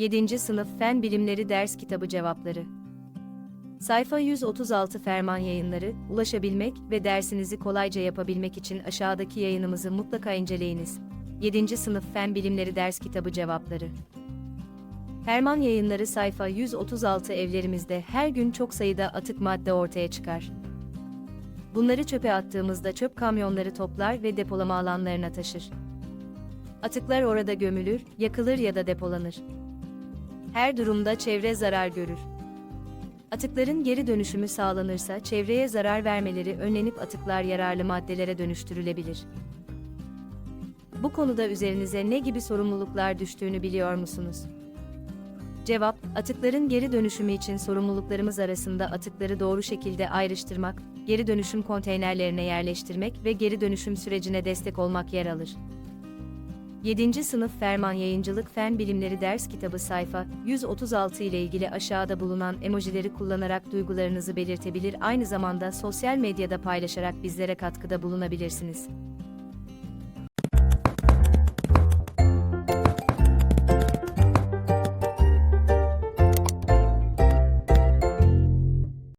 7. Sınıf Fen Bilimleri Ders Kitabı Cevapları Sayfa 136 Ferman Yayınları, ulaşabilmek ve dersinizi kolayca yapabilmek için aşağıdaki yayınımızı mutlaka inceleyiniz. 7. Sınıf Fen Bilimleri Ders Kitabı Cevapları Ferman Yayınları sayfa 136 evlerimizde her gün çok sayıda atık madde ortaya çıkar. Bunları çöpe attığımızda çöp kamyonları toplar ve depolama alanlarına taşır. Atıklar orada gömülür, yakılır ya da depolanır. Her durumda çevre zarar görür. Atıkların geri dönüşümü sağlanırsa çevreye zarar vermeleri önlenip atıklar yararlı maddelere dönüştürülebilir. Bu konuda üzerinize ne gibi sorumluluklar düştüğünü biliyor musunuz? Cevap, atıkların geri dönüşümü için sorumluluklarımız arasında atıkları doğru şekilde ayrıştırmak, geri dönüşüm konteynerlerine yerleştirmek ve geri dönüşüm sürecine destek olmak yer alır. 7. Sınıf Ferman Yayıncılık Fen Bilimleri Ders Kitabı sayfa 136 ile ilgili aşağıda bulunan emojileri kullanarak duygularınızı belirtebilir aynı zamanda sosyal medyada paylaşarak bizlere katkıda bulunabilirsiniz.